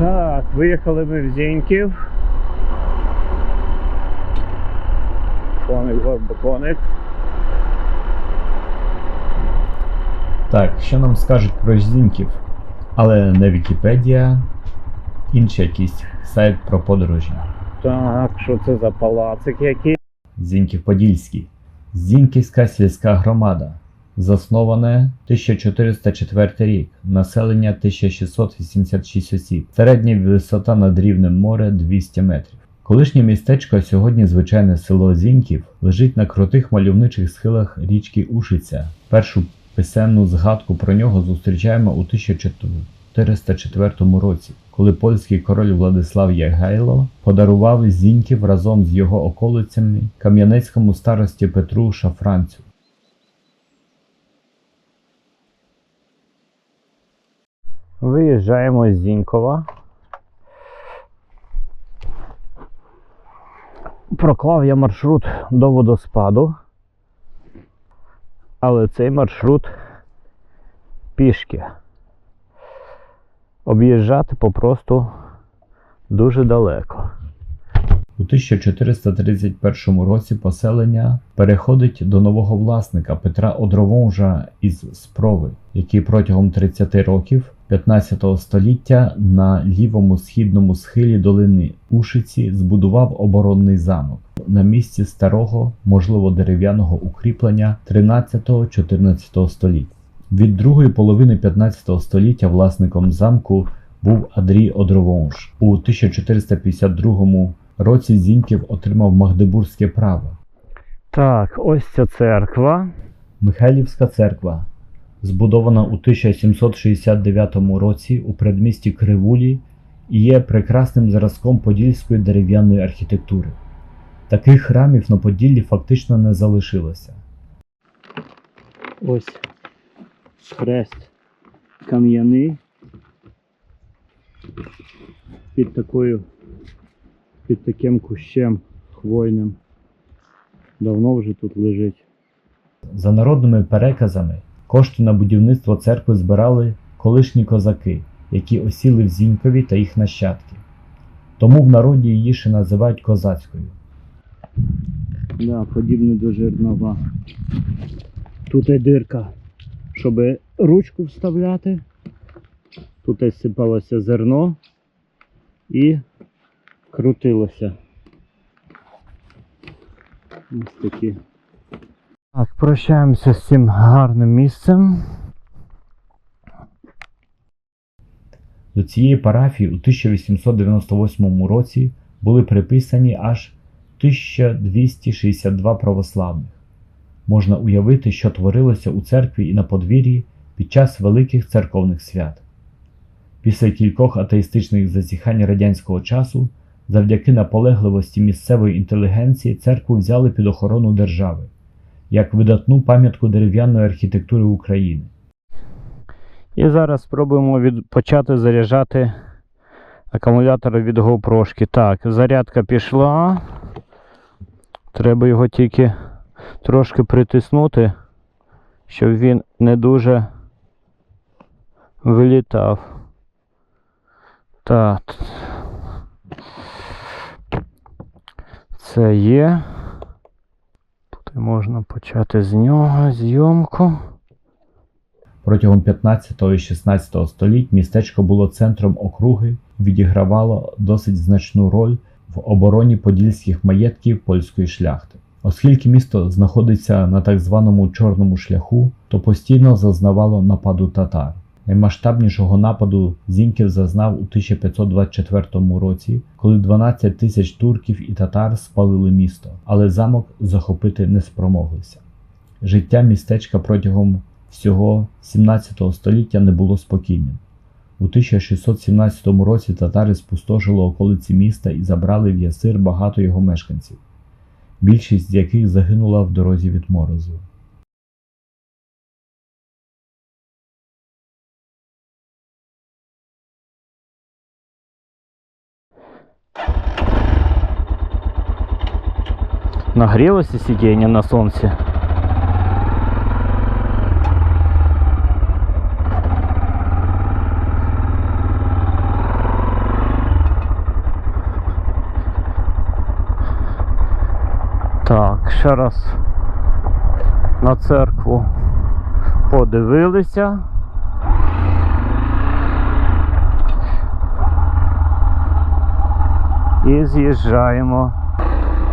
Так, виїхали ми в Зіньків. Коник, горбоконик. Так, що нам скажуть про Зіньків? Але не Вікіпедія, інший якийсь сайт про подорожі. Так, що це за палацик який? Зіньків Подільський. Зіньківська сільська громада. Засноване 1404 рік. Населення 1686 осіб. Середня висота над рівнем моря 200 метрів. Колишнє містечко, сьогодні звичайне село Зіньків, лежить на крутих мальовничих схилах річки Ушиця. Першу писемну згадку про нього зустрічаємо у 1404 році, коли польський король Владислав Ягайло подарував Зіньків разом з його околицями кам'янецькому старості Петру Шафранцю. Виїжджаємо з Зінькова. Проклав я маршрут до водоспаду. Але цей маршрут пішки. Об'їжджати попросту дуже далеко. У 1431 році поселення переходить до нового власника Петра Одровонжа із Спрови, який протягом 30 років 15 століття на лівому східному схилі долини Ушиці збудував оборонний замок на місці старого, можливо дерев'яного укріплення 13-14 століття. Від другої половини 15 століття власником замку був Адрій Одровонж. У 1452 році Зіньків отримав Магдебурзьке право. Так, ось ця церква. Михайлівська церква, збудована у 1769 році у передмісті Кривулі, і є прекрасним зразком подільської дерев'яної архітектури. Таких храмів на Поділлі фактично не залишилося. Ось хрест кам'яний під такою, під таким кущем хвойним. Давно вже тут лежить. За народними переказами, кошти на будівництво церкви збирали колишні козаки, які осіли в Зінькові та їх нащадки. Тому в народі її ще називають козацькою. Да, подібне до жернова. Тут є дирка, щоб ручку вставляти. Тут ось сипалося зерно і крутилося. Ось такі. Так, прощаємося з цим гарним місцем. До цієї парафії у 1898 році були приписані аж 1262 православних. Можна уявити, що творилося у церкві і на подвір'ї під час великих церковних свят. Після кількох атеїстичних зазіхань радянського часу, завдяки наполегливості місцевої інтелігенції, церкву взяли під охорону держави як видатну пам'ятку дерев'яної архітектури України. І зараз спробуємо від... почати заряджати акумулятор від GoPro. Так, зарядка пішла. Треба його тільки трошки притиснути, щоб він не дуже вилітав. Так. Це є. Тут можна почати з нього зйомку. Протягом 15 і 16 століть містечко було центром округи, відігравало досить значну роль в обороні подільських маєтків польської шляхти. Оскільки місто знаходиться на так званому чорному шляху, то постійно зазнавало нападу татар. Наймасштабнішого нападу Зіньків зазнав у 1524 році, коли 12 тисяч турків і татар спалили місто, але замок захопити не спромоглися. Життя містечка протягом всього 17 століття не було спокійним. У 1617 році татари спустошили околиці міста і забрали в Ясир багато його мешканців, більшість з яких загинула в дорозі від морозу. нагрілося сидіння на сонці. Так, ще раз на церкву подивилися. І з'їжджаємо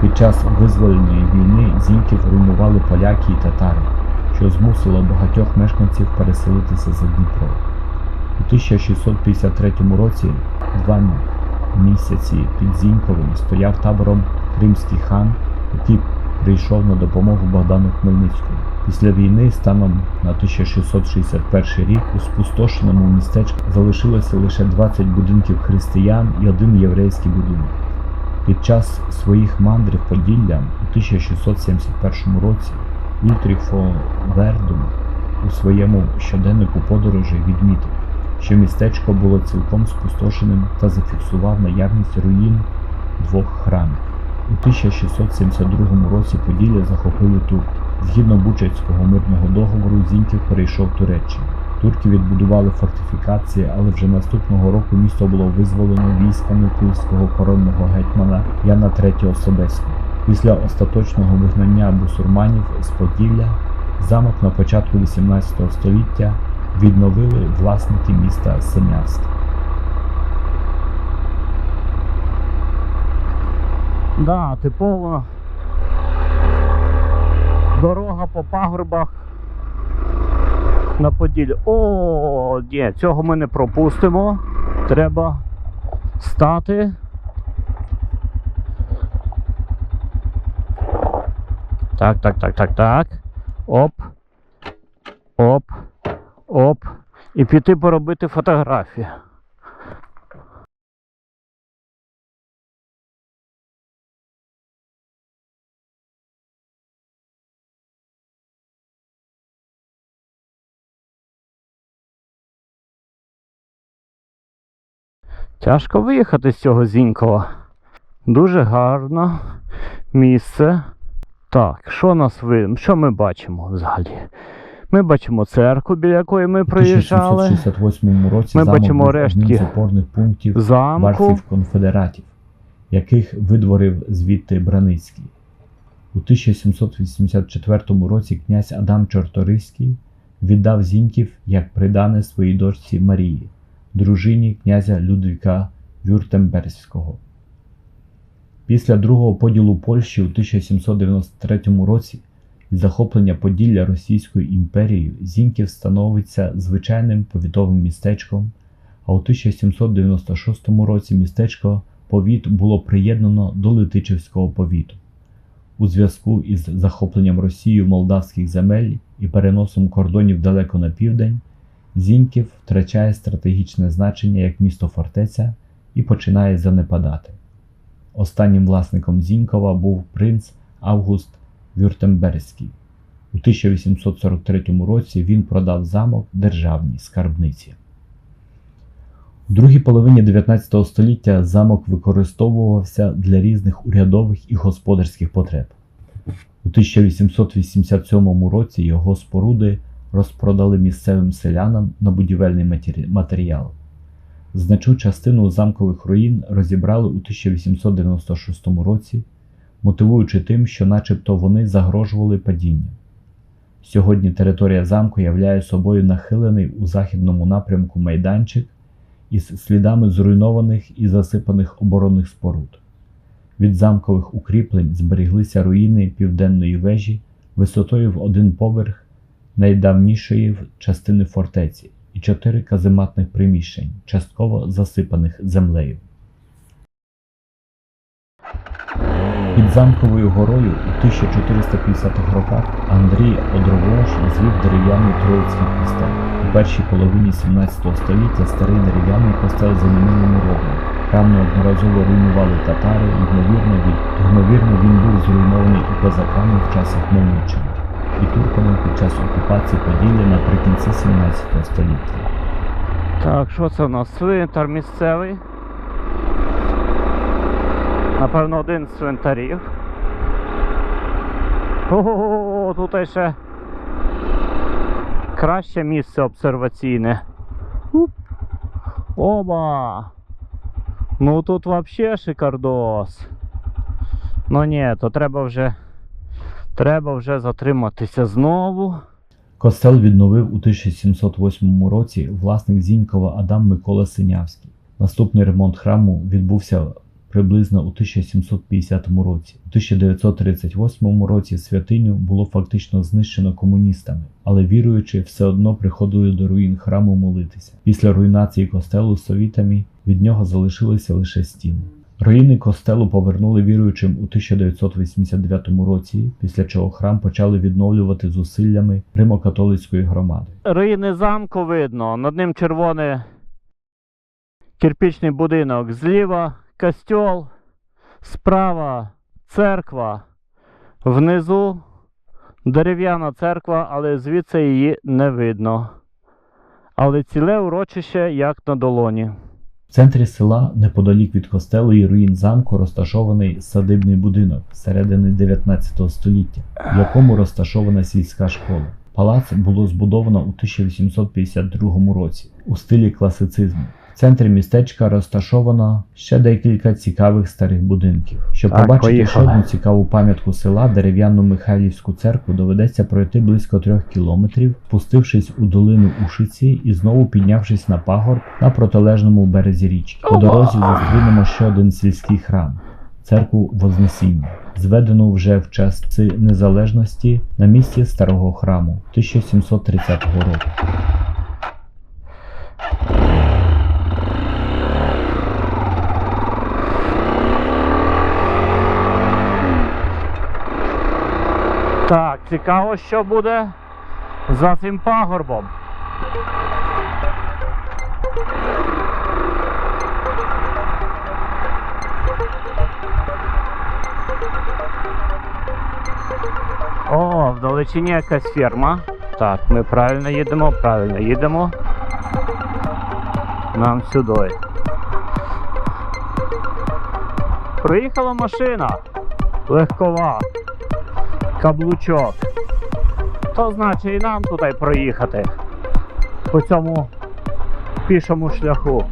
під час визвольної війни зіньків руйнували поляки і татари, що змусило багатьох мешканців переселитися за Дніпро. У 1653 році, два місяці під Зіньковим, стояв табором кримський хан, який прийшов на допомогу Богдану Хмельницькому. Після війни, станом на 1661 рік, у спустошеному містечку залишилося лише 20 будинків християн і один єврейський будинок. Під час своїх мандрів Поділлям у 1671 році Ультріх фон Вердум у своєму щоденнику подорожі відмітив, що містечко було цілком спустошеним та зафіксував наявність руїн двох храмів. У 1672 році Поділля захопили турки. Згідно Бучацького мирного договору, Зіньків перейшов Туреччину. Турки відбудували фортифікації, але вже наступного року місто було визволено військами київського коронного гетьмана Яна III Собеського. Після остаточного вигнання бусурманів з Поділля замок на початку XVIII століття відновили власники міста Синявськ. Да, типово. Дорога по пагорбах на Поділлі. О, ні, цього ми не пропустимо. Треба стати. Так, так, так, так, так. Оп. Оп. Оп. І піти поробити фотографію. Тяжко виїхати з цього Зінькова. Дуже гарно місце. Так, що нас ви... що ми бачимо взагалі? Ми бачимо церкву, біля якої ми У проїжджали. 1668 році Ми замок бачимо рештки з опорних пунктів Замку. варфів конфедератів, яких видворив звідти Браницький. У 1784 році князь Адам Чорторийський віддав Зіньків як придане своїй дочці Марії, дружині князя Людвіка Вюртемберського. Після другого поділу Польщі у 1793 році і захоплення Поділля Російською імперією Зіньків становиться звичайним повітовим містечком, а у 1796 році містечко повіт було приєднано до Летичівського повіту. У зв'язку із захопленням Росією молдавських земель і переносом кордонів далеко на південь, Зіньків втрачає стратегічне значення як місто фортеця і починає занепадати. Останнім власником Зінькова був принц Август Вюртемберський. У 1843 році він продав замок державній скарбниці. У другій половині 19 століття замок використовувався для різних урядових і господарських потреб. У 1887 році його споруди розпродали місцевим селянам на будівельний матеріал. Значну частину замкових руїн розібрали у 1896 році, мотивуючи тим, що начебто вони загрожували падінням. Сьогодні територія замку являє собою нахилений у західному напрямку майданчик із слідами зруйнованих і засипаних оборонних споруд. Від замкових укріплень зберіглися руїни південної вежі висотою в один поверх найдавнішої частини фортеці і чотири казематних приміщень, частково засипаних землею. Під замковою горою у 1450-х роках Андрій Одровош звів дерев'яний Троїцький костел. У першій половині 17 століття старий дерев'яний костел замінили муровим. Храм неодноразово руйнували татари, ймовірно, він, був зруйнований і козаками в часі Хмельниччини і турками під час окупації Поділля наприкінці 17 століття. Так, що це у нас? Цвинтар місцевий. Напевно, один з цвинтарів. Ого, тут ще краще місце обсерваційне. Оба! Ну тут вообще шикардос. Ну ні, то треба вже Треба вже затриматися знову. Костел відновив у 1708 році власник Зінькова Адам Микола Синявський. Наступний ремонт храму відбувся приблизно у 1750 році. У 1938 році святиню було фактично знищено комуністами, але віруючи все одно приходили до руїн храму молитися. Після руйнації костелу совітами від нього залишилися лише стіни. Руїни костелу повернули віруючим у 1989 році, після чого храм почали відновлювати зусиллями Римо-католицької громади. Руїни замку видно, над ним червоний кирпічний будинок. Зліва костьол, справа церква, внизу дерев'яна церква, але звідси її не видно. Але ціле урочище як на долоні. В центрі села, неподалік від костелу і руїн замку, розташований садибний будинок середини 19 століття, в якому розташована сільська школа. Палац було збудовано у 1852 році у стилі класицизму. В центрі містечка розташовано ще декілька цікавих старих будинків. Щоб Так, побачити поїхали. ще одну цікаву пам'ятку села, дерев'яну Михайлівську церкву, доведеться пройти близько трьох кілометрів, спустившись у долину Ушиці і знову піднявшись на пагорб на протилежному березі річки. По дорозі зустрінемо ще один сільський храм церкву Вознесіння, зведену вже в часи незалежності на місці старого храму 1730 року. Так, цікаво, що буде за цим пагорбом. О, вдалечині якась ферма. Так, ми правильно їдемо, правильно їдемо. Нам сюди. Приїхала машина. Легкова каблучок. То значить і нам туди проїхати по цьому пішому шляху.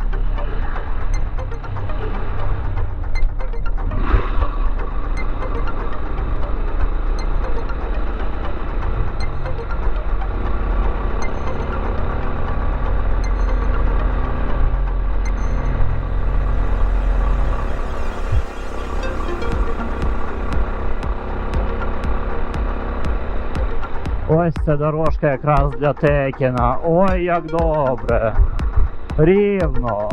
Ця дорожка якраз для Текіна. Ой, як добре. Рівно.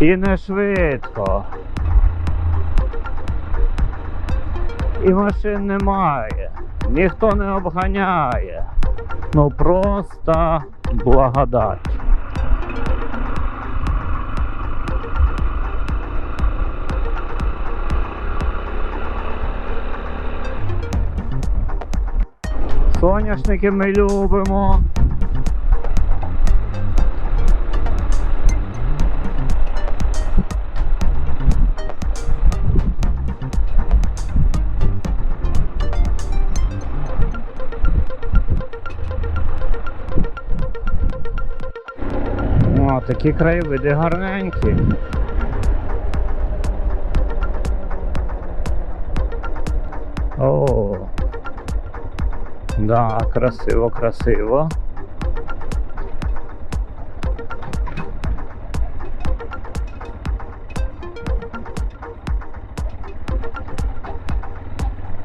І не швидко. І машин немає. Ніхто не обганяє. Ну просто благодать. Соняшники ми любимо. Такі краєвиди гарненькі. Да, красиво, красиво.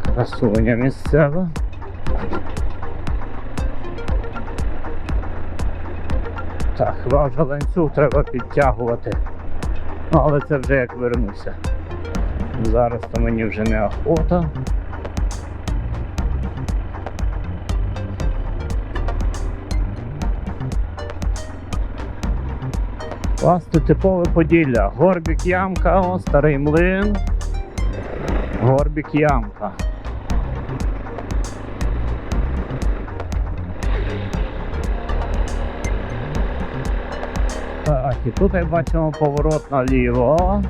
Красуня місцева. Так, хіба ланцюг треба підтягувати. Ну, але це вже як вернуся. Зараз то мені вже не охота. У вас тут типове Поділля. Горбік ямка, о, старий млин. Горбік ямка. Так, і тут як бачимо поворот наліво.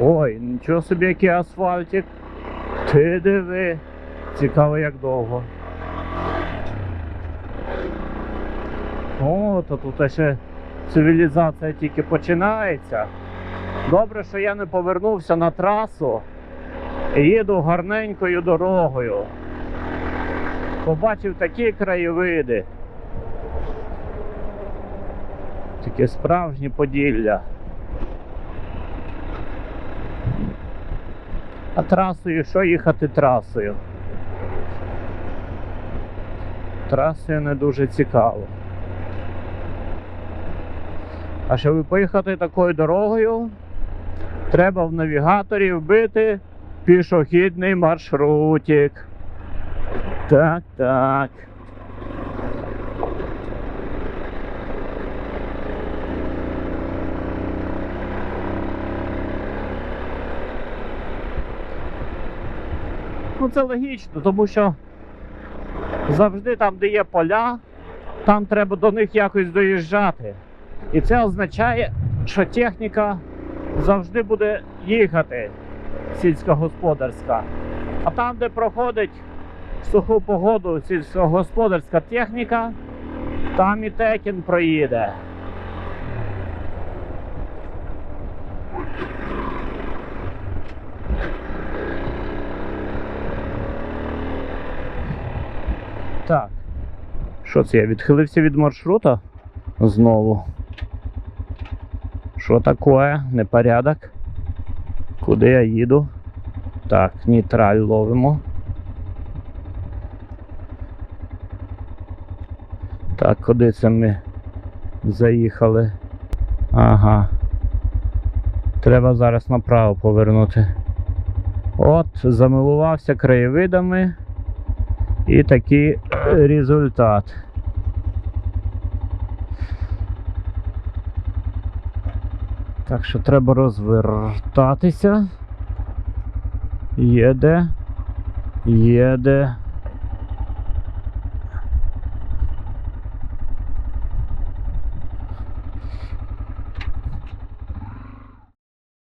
Ой, нічого собі який асфальтик. Ти диви. Цікаво як довго. О, то тут ще цивілізація тільки починається. Добре, що я не повернувся на трасу. і Їду гарненькою дорогою. Побачив такі краєвиди. Таке справжнє Поділля. А трасою, що їхати трасою? Трасою не дуже цікаво. А щоб поїхати такою дорогою, треба в навігаторі вбити пішохідний маршрутик. Так, так. Ну це логічно, тому що завжди там, де є поля, там треба до них якось доїжджати. І це означає, що техніка завжди буде їхати сільськогосподарська. А там, де проходить в суху погоду сільськогосподарська техніка, там і текін проїде. Так. Що це я відхилився від маршрута? Знову. Що таке? Непорядок? Куди я їду? Так, нейтраль ловимо. Так, куди це ми заїхали? Ага. Треба зараз направо повернути. От, замилувався краєвидами. І такий результат. Так що треба розвертатися. Їде. Їде.